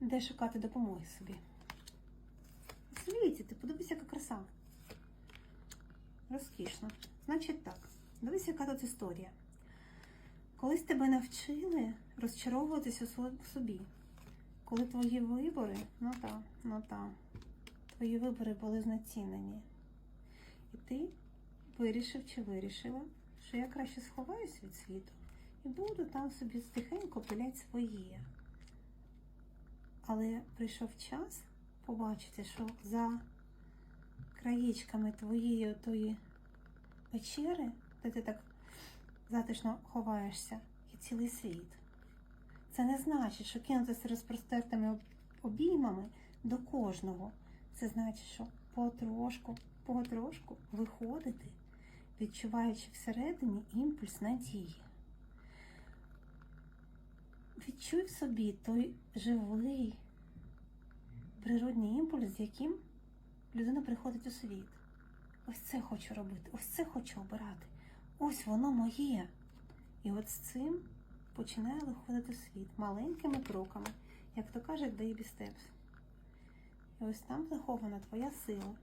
де шукати допомоги собі. Світі, ти подивися, яка краса. Розкішно. Значить так, дивись, яка тут історія. Колись тебе навчили розчаровуватися в собі. Коли твої вибори, ну та, ну та, твої вибори були знецінені. І ти вирішив чи вирішила, що я краще сховаюсь від світу і буду там собі тихенько пилять своє. Але прийшов час побачити, що за краєчками твоєї тої печери, де ти так затишно ховаєшся, є цілий світ. Це не значить, що кинутися розпростертими обіймами до кожного. Це значить, що потрошку, потрошку виходити, відчуваючи всередині імпульс надії. Відчуй в собі той живий природний імпульс, з яким людина приходить у світ. Ось це хочу робити, ось це хочу обирати. Ось воно моє. І от з цим починає виходити світ маленькими кроками, як то кажуть, baby steps. І ось там захована твоя сила,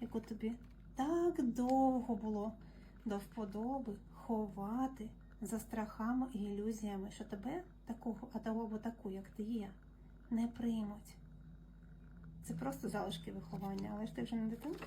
яку тобі так довго було до вподоби ховати за страхами і ілюзіями, що тебе такого, а того або таку, як ти є, не приймуть. Це просто залишки виховання, але ж ти вже не дитинка.